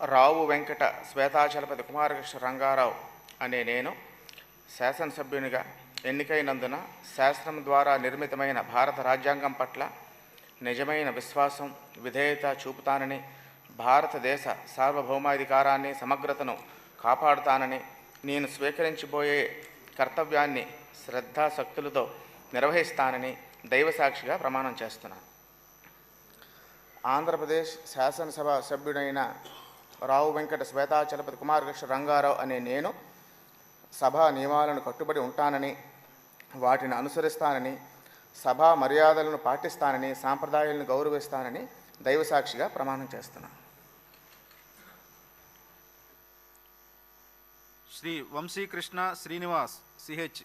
రావు వెంకట శ్వేతాచలపతి కుమారకృష్ణ రంగారావు అనే నేను శాసనసభ్యునిగా ఎన్నికైనందున శాసనం ద్వారా నిర్మితమైన భారత రాజ్యాంగం పట్ల నిజమైన విశ్వాసం విధేయత చూపుతానని భారతదేశ సార్వభౌమాధికారాన్ని సమగ్రతను కాపాడుతానని నేను స్వీకరించబోయే కర్తవ్యాన్ని శ్రద్ధాశక్తులతో నిర్వహిస్తానని దైవసాక్షిగా ప్రమాణం చేస్తున్నాను. ఆంధ్రప్రదేశ్ శాసనసభ సభ్యుడైన రావు వెంకట శ్వేతాచలపతి కుమారకృష్ణ రంగారావు అనే నేను సభా నియమాలను కట్టుబడి ఉంటానని వాటిని అనుసరిస్తానని సభా మర్యాదలను పాటిస్తానని సాంప్రదాయాలను గౌరవిస్తానని దైవసాక్షిగా ప్రమాణం చేస్తున్నాను. శ్రీ వంశీకృష్ణ శ్రీనివాస్ సిహెచ్